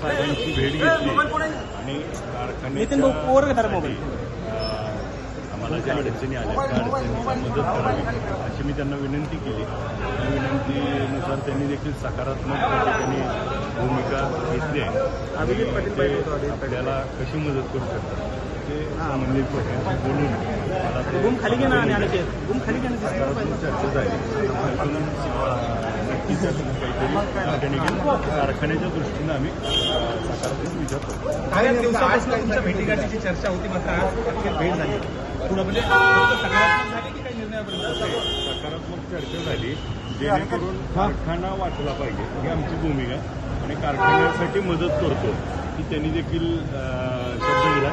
साहेबांची भेट घेतली. आणि. अं, आम्हाला ज्या अडचणी आल्या त्या अडचणींना मदत करावी. अशी मी त्यांना विनंती केली. त्या विनंतीनुसार त्यांनी देखील सकारात्मक त्या ठिकाणी भूमिका घेतली आहे. आपल्याला कशी मदत करू शकतात ते संबंधित बोलून मला चर्चा झाली त्यातून, अं, काहीतरी कारखान्याच्या दृष्टीनं आम्ही सकारात्मक विचार करतो काही दिवसापासून तुमच्या भेटीगाठीची चर्चा होती मात्र आज अखेर भेट झाली पुढं म्हणजे सकारात्मक झाली की काही निर्णयापर्यंत सकारात्मक चर्चा झाली जेणेकरून कारखाना वाचला पाहिजे म्हणजे ही आमची भूमिका. आणि कारखान्यासाठी मदत करतो की त्यांनी देखील शब्द दिला.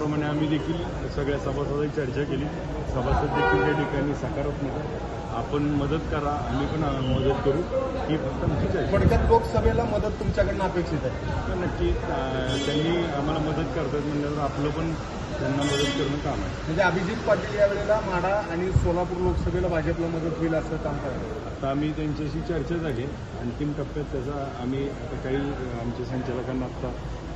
त्याप्रमाणे आम्ही देखील सगळ्या सभासदांची चर्चा केली. सभासद देखील त्या ठिकाणी सकारात्मक. आपण मदत करा आम्ही पण मदत करू. ही फक्त आमची चर्चा थोडक्यात लोकसभेला मदत तुमच्याकडनं अपेक्षित आहे. तर नक्की अं, त्यांनी आम्हाला मदत करतात म्हणल्यावर आपलं पण त्यांना मदत करणं काम आहे. म्हणजे अभिजित पाटील यावेळेला माढा आणि सोलापूर लोकसभेला भाजपला मदत होईल असं काम करतात. आता आम्ही त्यांच्याशी चर्चा झाली. अंतिम टप्प्यात त्याचा आम्ही आता काही आमच्या संचालकांना आता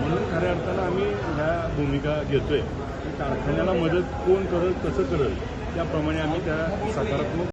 म्हणून खऱ्या अर्थानं आम्ही ह्या भूमिका घेतोय. कारखान्याला मदत कोण करत कसं करत त्याप्रमाणे आम्ही त्या सकारात्मक